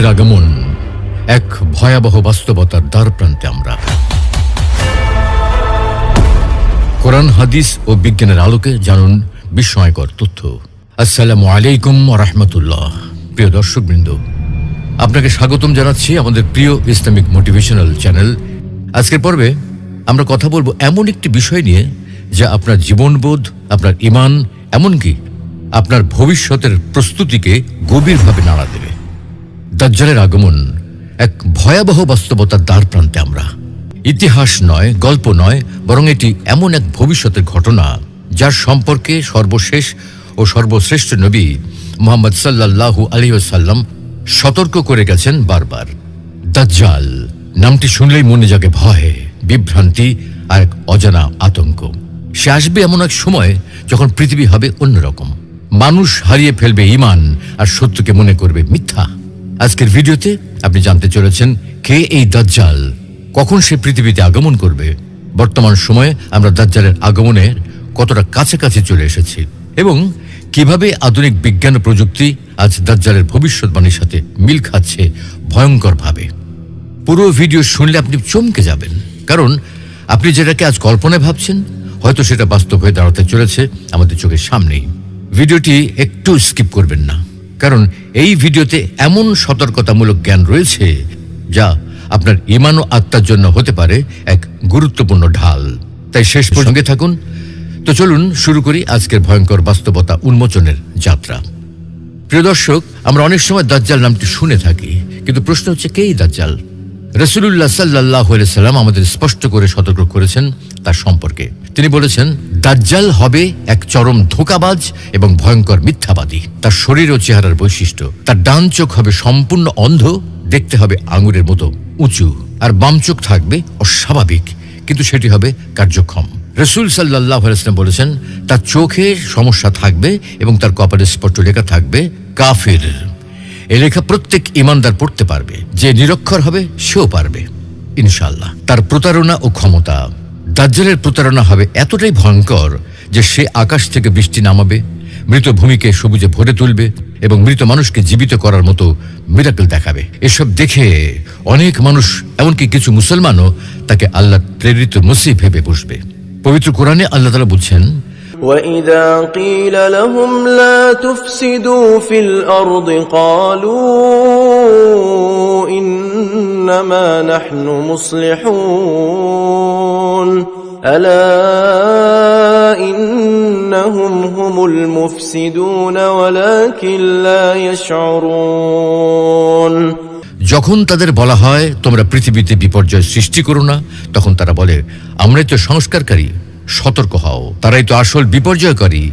দাজ্জালের আগমন, এক ভয়াবহ বাস্তবতার দ্বার প্রান্তে আমরা। কোরআন, হাদিস ও বিজ্ঞানের আলোকে জানুন বিস্ময়কর তথ্য। আসসালামু আলাইকুম রহমতুল্লাহ। প্রিয় দর্শকবৃন্দ, আপনাকে স্বাগতম জানাচ্ছি আমাদের প্রিয় ইসলামিক মোটিভেশনাল চ্যানেল। আজকের পর্বে আমরা কথা বলব এমন একটি বিষয় নিয়ে যা আপনার জীবনবোধ, আপনার ইমান, এমনকি আপনার ভবিষ্যতের প্রস্তুতিকে গভীরভাবে নাড়া দেবে। দাজ্জালের আগমন এক ভয়াবহ বাস্তবতার দ্বার প্রান্তে আমরা। ইতিহাস নয়, গল্প নয়, বরং এটি এমন এক ভবিষ্যতের ঘটনা, যার সম্পর্কে সর্বশেষ ও সর্বশ্রেষ্ঠ নবী মোহাম্মদ সাল্লাল্লাহু আলী সাল্লাম সতর্ক করে গেছেন বারবার। দাজ্জাল, নামটি শুনলেই মনে জাগে ভয়, বিভ্রান্তি আর এক অজানা আতঙ্ক। সে আসবে এমন এক সময় যখন পৃথিবী হবে অন্যরকম। মানুষ হারিয়ে ফেলবে ইমান আর সত্যকে মনে করবে মিথ্যা। আজকের ভিডিওতে আপনি জানতে চলেছেন কে এই দাজ্জাল? কখন সে পৃথিবীতে আগমন করবে? বর্তমান সময়ে আমরা দাজ্জালের আগমনের কতটা কাছাকাছি চলে এসেছি এবং কীভাবে আধুনিক বিজ্ঞান ও প্রযুক্তি আজ দাজ্জালের ভবিষ্যৎবাণীর সাথে মিল খাচ্ছে ভয়ঙ্করভাবে? পুরো ভিডিও শুনলে আপনি চমকে যাবেন। কারণ আপনি যেটাকে আজ কল্পনায় ভাবছেন, হয়তো সেটা বাস্তব হয়ে দাঁড়াতে চলেছে আমাদের চোখের সামনেই। ভিডিওটি একটু স্কিপ করবেন না। কারণ এই ভিডিওতে এমন সতর্কতামূলক জ্ঞান রয়েছে যা আপনার ইমান ও আত্মার জন্য হতে পারে এক গুরুত্বপূর্ণ ঢাল। তাই শেষ প্রসঙ্গে থাকুন। তো চলুন শুরু করি আজকের ভয়ঙ্কর বাস্তবতা উন্মোচনের যাত্রা। প্রিয় দর্শক আমরা অনেক সময় দাজ্জাল নামটি শুনে থাকি কিন্তু প্রশ্ন হচ্ছে কে এই দাজ্জাল? রসুল্লাহ সাল্লাহ সাল্লাম আমাদের স্পষ্ট করে সতর্ক করেছেন তার সম্পর্কে। তিনি বলেছেন, দাজ্জাল হবে এক চরম ধোকাবাজ এবং ভয়ঙ্কর মিথ্যাবাদী। তার শরীর ও চেহারার বৈশিষ্ট্য, তার ডান চোখ হবে সম্পূর্ণ অন্ধ, দেখতে হবে আঙুরের মতো উঁচু, আর বাম চোখ থাকবে অস্বাভাবিক, কিন্তু সেটি হবে কার্যক্ষম। রসুল সাল্লাহ বলেছেন, তার চোখে সমস্যা থাকবে এবং তার কপালে স্পষ্ট লেখা থাকবে কাফির। এ লেখা প্রত্যেক ইমানদার পড়তে পারবে। যে নিরক্ষর হবে, সেও পারবে ইনশাল্লাহ তার প্রতারণা ও ক্ষমতা দাজ্জালের প্রতারণা হবে এতটাই ভয়ঙ্কর যে সে আকাশ থেকে বৃষ্টি নামাবে মৃত ভূমিকে সবুজে ভরে তুলবে এবং মৃত মানুষকে জীবিত করার মতো মিরাকেল দেখাবে এসব দেখে অনেক মানুষ এমনকি কিছু মুসলমানও তাকে আল্লাহ প্রেরিত মসি ভেবে বসবে পবিত্র কোরআনে আল্লাহ তালা বলছেন وإذا قيل لهم لا تفسدوا في الأرض قالوا إنما نحن مصلحون ألا إنهم هم المفسدون ولكن لا يشعرون যখন তাদের বলা হয় তোমরা পৃথিবীতে বিপর্যয় সৃষ্টি করো না তখন তারা বলে আমরাই তো সংস্কারকারী সতর্ক হও তারাই তো আসল বিপর্যয়কারী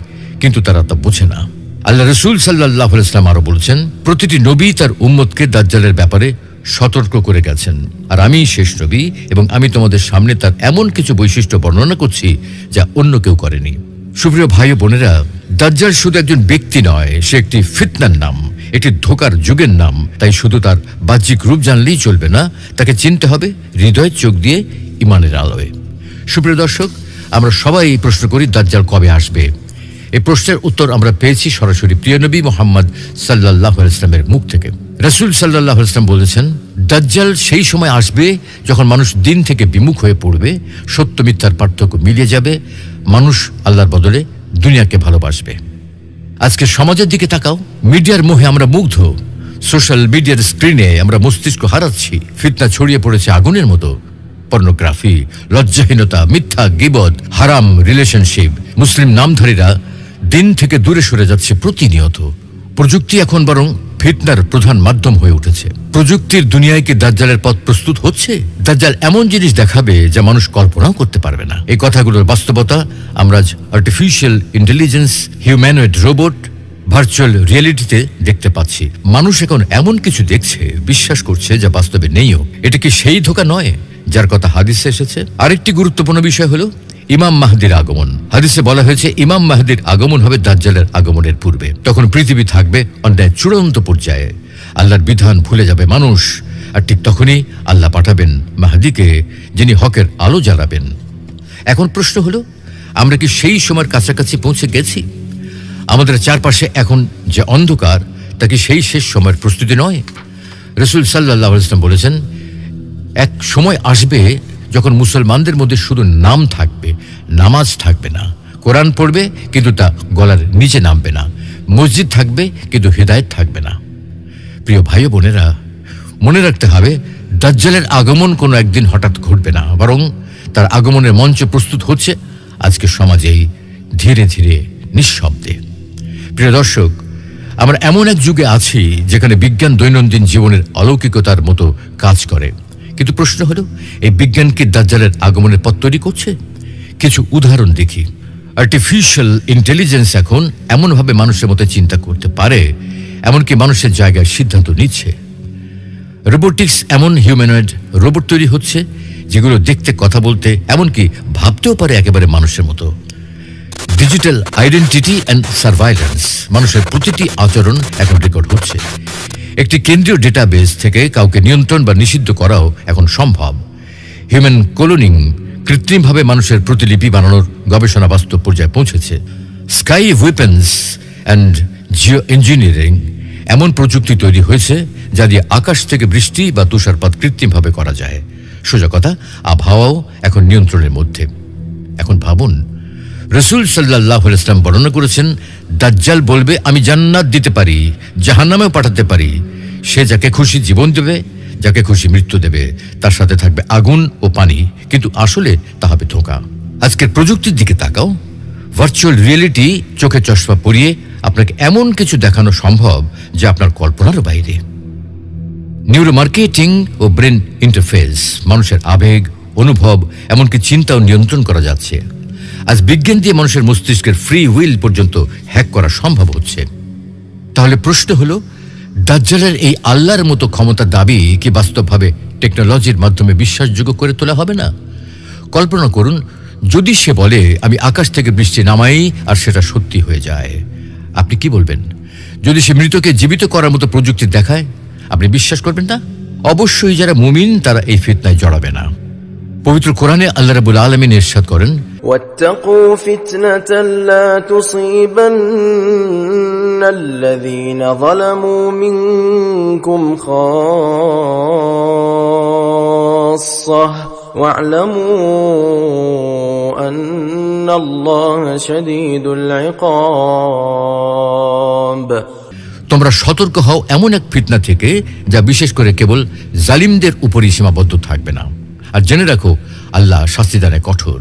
কিন্তু তারা তা বোঝে না আল্লাহ রসুল সাল্লাহ ইসলাম আরো বলছেন প্রতিটি নবী তার উম্মতকে দাজ্জালের ব্যাপারে সতর্ক করে গেছেন। আর আমি শেষ নবী এবং আমি তোমাদের সামনে তার এমন কিছু বৈশিষ্ট্য বর্ণনা করছি যা অন্য কেউ করেনি। সুপ্রিয় ভাই বোনেরা, দাজ্জাল শুধু একজন ব্যক্তি নয়, সে একটি ফিতনার নাম, একটি ধোকার যুগের নাম। তাই শুধু তার বাহ্যিক রূপ জানলেই চলবে না, তাকে চিনতে হবে হৃদয়ের চোখ দিয়ে ইমানের আলোয়। সুপ্রিয় দর্শক, আমরা সবাই প্রশ্ন করি, দাজ্জাল কবে আসবে? এই প্রশ্নের উত্তর আমরা পেয়েছি সরাসরি প্রিয় নবী মোহাম্মদ সাল্লাহ ইসলামের মুখ থেকে। রসুল সাল্লাহ ইসলাম বলেছেন, দাজ্জাল সেই সময় আসবে যখন মানুষ দিন থেকে বিমুখ হয়ে পড়বে, সত্য মিথ্যার পার্থক্য মিলিয়ে যাবে, মানুষ আল্লাহর বদলে দুনিয়াকে ভালোবাসবে। আজকে সমাজের দিকে তাকাও, মিডিয়ার মোহে আমরা মুগ্ধ, সোশ্যাল মিডিয়ার স্ক্রিনে আমরা মস্তিষ্ক হারাচ্ছি, ফিতনা ছড়িয়ে পড়েছে আগুনের মতো, পর্নোগ্রাফি, লজ্জাহীনতা, মিথ্যা, গিবদ, হারাম রিলেশনশিপ, মুসলিম নামধারীরা দিন থেকে দূরে সরে যাচ্ছে প্রতিনিয়ত। প্রযুক্তি এখন বরং ফিতনার প্রধান মাধ্যম হয়ে উঠেছে। প্রযুক্তির দুনিয়ায় কি দাজ্জালের পথ প্রস্তুত হচ্ছে? দাজ্জাল এমন জিনিস দেখাবে যা মানুষ কল্পনাও করতে পারবে না। এই কথাগুলোর বাস্তবতা আমরা artificial intelligence humanoid robot virtual রিয়েলিটিতে দেখতে পাচ্ছি। মানুষ এখন এমন কিছু দেখছে, বিশ্বাস করছে যা বাস্তবে নেইও এটা কি সেই ধোকা নয়? যার কথা হাদিসে এসেছে। আরেকটি গুরুত্বপূর্ণ বিষয় হলো ইমাম মাহদির আগমন। হাদিসে বলা হয়েছে, ইমাম মাহদির আগমন হবে দাজ্জালের আগমনের পূর্বে। তখন পৃথিবী থাকবে অন্যায় চূড়ান্ত পর্যায়ে। আল্লাহর বিধান ভুলে যাবে মানুষ। আর ঠিক তখনই আল্লাহ পাঠাবেন মাহদিকে, যিনি হকের আলো জ্বালাবেন। এখন প্রশ্ন হলো, আমরা কি সেই সময়ের কাছাকাছি পৌঁছে গেছি? আমাদের চারপাশে এখন যে অন্ধকার, তা কি সেই শেষ সময়ের প্রস্তুতি নয়? রসুল সাল্লাহ ইসলাম বলেছেন, এক সময় আসবে যখন মুসলমানদের মধ্যে শুধু নাম থাকবে, নামাজ থাকবে না, কোরআন পড়বে, কিন্তু তা গলার নিচে নামবে না, মসজিদ থাকবে, কিন্তু হেদায়েত থাকবে না। প্রিয় ভাই বোনেরা, মনে রাখতে হবে, দাজ্জালের আগমন কোনো একদিন হঠাৎ ঘটবে না, বরং তার আগমনের মঞ্চ প্রস্তুত হচ্ছে আজকে সমাজেই ধীরে ধীরে নিঃশব্দে। প্রিয় দর্শক, আমরা এমন এক যুগে আছি যেখানে বিজ্ঞান দৈনন্দিন জীবনের অলৌকিকতার মতো কাজ করে। কিন্তু প্রশ্ন হলো, এই বিজ্ঞান কি দাজ্জালের আগমনের পথ তৈরি করছে? কিছু উদাহরণ দেখি। আর্টিফিশিয়াল ইন্টেলিজেন্স এখন এমনভাবে মানুষের মতো চিন্তা করতে পারে, এমনকি মানুষের জায়গায় সিদ্ধান্ত নিচ্ছে। রোবোটিক্স এমন হিউম্যানয়েড রোবট তৈরি হচ্ছে, যেগুলো দেখতে, কথা বলতে, এমনকি ভাবতেও পারে একেবারে মানুষের মতো। ডিজিটাল আইডেন্টিটি অ্যান্ড সার্ভাইলেন্স মানুষের প্রতিটি আচরণ এখন রেকর্ড হচ্ছে। একটি কেন্দ্রীয় ডেটাবেস থেকে কাউকে নিয়ন্ত্রণ বা নিষিদ্ধ করাও এখন সম্ভব। হিউম্যান কোলোনিং কৃত্রিমভাবে মানুষের প্রতিলিপি বানানোর গবেষণা বাস্তব পর্যায়ে পৌঁছেছে। Sky weapons and geo engineering এমন প্রযুক্তি তৈরি হয়েছে যা দিয়ে আকাশ থেকে বৃষ্টি বা তুষারপাত কৃত্রিমভাবে করা যায়। সোজা কথা, আবহাওয়াও এখন নিয়ন্ত্রণের মধ্যে। এখন ভাবুন, রসুল সাল্লাহ ইসলাম বর্ণনা করেছেন দাজ্জাল বলবে, আমি জান্নাত দিতে পারি, জাহান্নামেও পাঠাতে পারি। সে যাকে খুশি জীবন দেবে, যাকে খুশি মৃত্যু দেবে, তার সাথে থাকবে আগুন ও পানি। কিন্তু আসলে তা হবে ধোঁকা। আজকের প্রযুক্তির দিকে তাকাও। ভার্চুয়াল রিয়েলিটি চোখে চশমা পরিয়ে আপনাকে এমন কিছু দেখানো সম্ভব যা আপনার কল্পনারও বাইরে। নিউরো মার্কেটিং ও ব্রেন ইন্টারফেস, মানুষের আবেগ, অনুভব, এমনকি চিন্তাও নিয়ন্ত্রণ করা যাচ্ছে। আজ বিজ্ঞান দিয়ে মানুষের মস্তিষ্কের ফ্রি হুইল পর্যন্ত হ্যাক করা সম্ভব হচ্ছে। তাহলে প্রশ্ন হলো, দাজ্জালের এই আল্লাহর মতো ক্ষমতা দাবি কি বাস্তবভাবে টেকনোলজির মাধ্যমে বিশ্বাসযোগ্য করে তোলা হবে না? কল্পনা করুন, যদি সে বলে, আমি আকাশ থেকে বৃষ্টি নামাই আর সেটা সত্যি হয়ে যায়। আপনি কি বলবেন? যদি সে মৃতকে জীবিত করার মতো প্রযুক্তি দেখায়, আপনি বিশ্বাস করবেন না? অবশ্যই যারা মুমিন, তারা এই ফিতনায় জড়াবে না। পবিত্র কোরআনে আল্লাহ রাবুল আলমিন ইরশাদ করেন واتقوا فتنة لا تصيبن الذين ظلموا منكم خاصة واعلموا أن الله شديد العقاب তোমরা সতর্ক হও এমন এক ফিতনা থেকে যা বিশেষ করে কেবল জালিমদের উপরই সীমাবদ্ধ থাকবে না আর জেনে রাখো আল্লাহ শাস্তিদানে কঠোর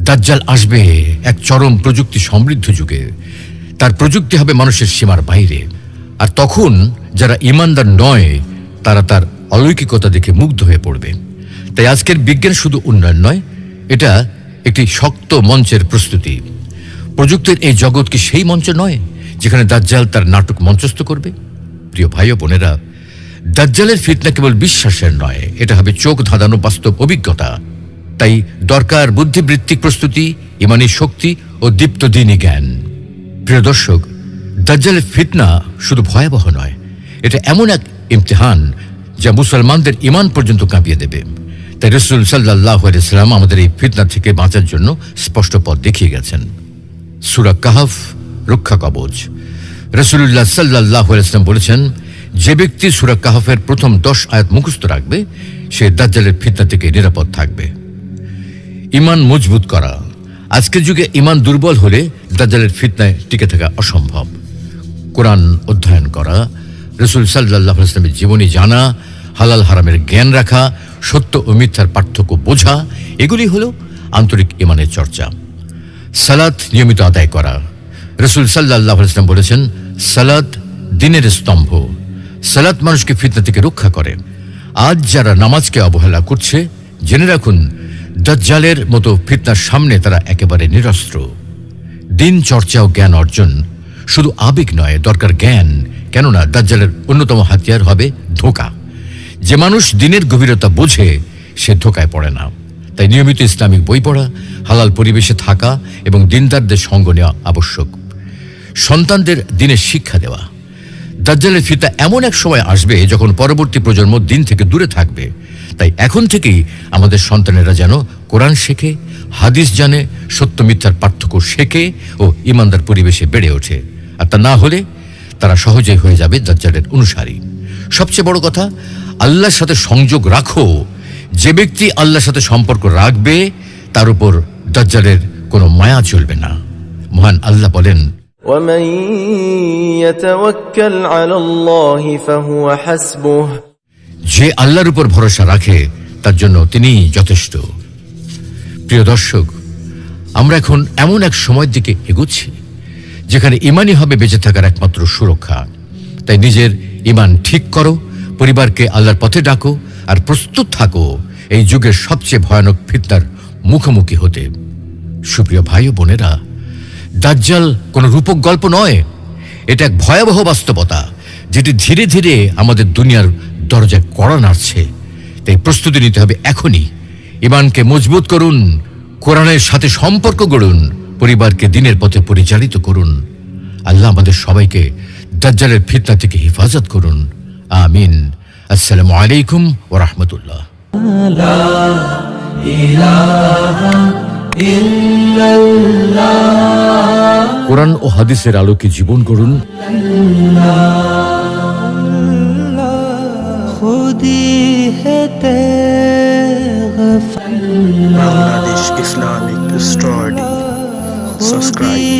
দাজ্জাল আসবে এক চরম প্রযুক্তি সমৃদ্ধ যুগে। তার প্রযুক্তি হবে মানুষের সীমার বাইরে। আর তখন যারা ইমানদার নয়, তারা তার অলৌকিকতা দেখে মুগ্ধ হয়ে পড়বে। তাই আজকের বিজ্ঞান শুধু উন্নয়ন নয়, এটা একটি শক্ত মঞ্চের প্রস্তুতি। প্রযুক্তির এই জগৎ কি সেই মঞ্চ নয়, যেখানে দাজ্জাল তার নাটক মঞ্চস্থ করবে? প্রিয় ভাই ও বোনেরা, দাজ্জালের ফিতনা কেবল বিশ্বাসের নয়, এটা হবে চোখ ধাঁধানো বাস্তব অভিজ্ঞতা। তাই দরকার বুদ্ধিবৃত্তিক প্রস্তুতি, ইমানি শক্তি ও দীপ্ত দিনী জ্ঞান। প্রিয় দর্শক, দাজ্জালের ফিতনা শুধু ভয়াবহ নয়, এটা এমন এক ইমতিহান যা মুসলমানদের ইমান পর্যন্ত কাঁপিয়ে দেবে। তাই রসুল সাল্লাহ ইসলাম আমাদের এই ফিতনা থেকে বাঁচার জন্য স্পষ্ট পথ দেখিয়ে গেছেন। সুরা কাহাফ, রক্ষা কবচ। রসুল্লাহ সাল্লাহ ইসলাম বলেছেন, যে ব্যক্তি সুরা কাহাফের প্রথম দশ আয়াত মুখস্থ রাখবে, সে দাজ্জালের ফিতনা থেকে নিরাপদ থাকবে। ইমান মজবুত করা। আজকের যুগে ইমান দুর্বল হলে দাজ্জালের ফিতনায় টিকে থাকা অসম্ভব। কোরআন অধ্যয়ন করা, রসুল সাল্লাহ ইসলামের জীবনী জানা, হালাল হারামের জ্ঞান রাখা, সত্য ও মিথ্যার পার্থক্য বোঝা, এগুলি হলো আন্তরিক ইমানের চর্চা। সালাত নিয়মিত আদায় করা। রসুল সাল্লাহ ইসলাম বলেছেন, সালাত দিনের স্তম্ভ। সালাত মানুষকে ফিতনা থেকে রক্ষা করে। আজ যারা নামাজকে অবহেলা করছে, জেনে রাখুন দাজ্জালের মতো ফিতনার সামনে তারা একেবারে নিরস্ত্র। দিন, চর্চা ও জ্ঞান অর্জন শুধু আবেগ নয়, দরকার জ্ঞান। কেননা দাজ্জালের অন্যতম হাতিয়ার হবে ধোকা। যে মানুষ দিনের গভীরতা বোঝে, সে ধোকায় পড়ে না। তাই নিয়মিত ইসলামিক বই পড়া, হালাল পরিবেশে থাকা এবং দিনদারদের সঙ্গ নেওয়া আবশ্যক। সন্তানদের দিনের শিক্ষা দেওয়া। দাজ্জালের ফিতা এমন এক সময় আসবে যখন পরবর্তী প্রজন্ম দিন থেকে দূরে থাকবে। তাই এখন থেকেই আমাদের সন্তানেরা যেন কোরআন শেখে হাদিস জানে সত্য মিথ্যার পার্থক্য শেখে ও ইমানদার পরিবেশে বেড়ে ওঠে। আর তা না হলে তারা সহজেই হয়ে যাবে দাজ্জালের অনুসারী। সবচেয়ে বড় কথা আল্লাহর সাথে সংযোগ রাখো। যে ব্যক্তি আল্লাহর সাথে সম্পর্ক রাখবে তার উপর দাজ্জালের কোনো মায়া চলবে না। মহান আল্লাহ বলেন যে আল্লাহর উপর ভরসা রাখে তার জন্য তিনি যথেষ্ট। প্রিয় দর্শক, আমরা এখন এমন এক সময়ের দিকে এগুচ্ছি, যেখানে ইমানই হবে বেঁচে থাকার একমাত্র সুরক্ষা। তাই নিজের ইমান ঠিক করো, পরিবারকে আল্লাহর পথে ডাকো, আর প্রস্তুত থাকো এই যুগের সবচেয়ে ভয়ানক ফিতনার মুখোমুখি হতে। সুপ্রিয় ভাই ও বোনেরা, দাজ্জাল কোনো রূপক গল্প নয়, এটা এক ভয়াবহ বাস্তবতা, যেটি ধীরে ধীরে আমাদের দুনিয়ার দরজায় কড়া নাড়ছে। তাই প্রস্তুতি নিতে হবে এখনই। ইমানকে মজবুত করুন কোরআনের সাথে সম্পর্ক গড়ুন পরিবারকে দিনের পথে পরিচালিত করুন। আল্লাহ আমাদের সবাইকে দাজ্জালের ফিতনা থেকে হেফাজত করুন। আমিন। আসসালামু আলাইকুম ওয়া রাহমাতুল্লাহ। কোরআন ও হাদিসের আলোকে জীবন করুন Bangladesh Islamic Story Subscribe.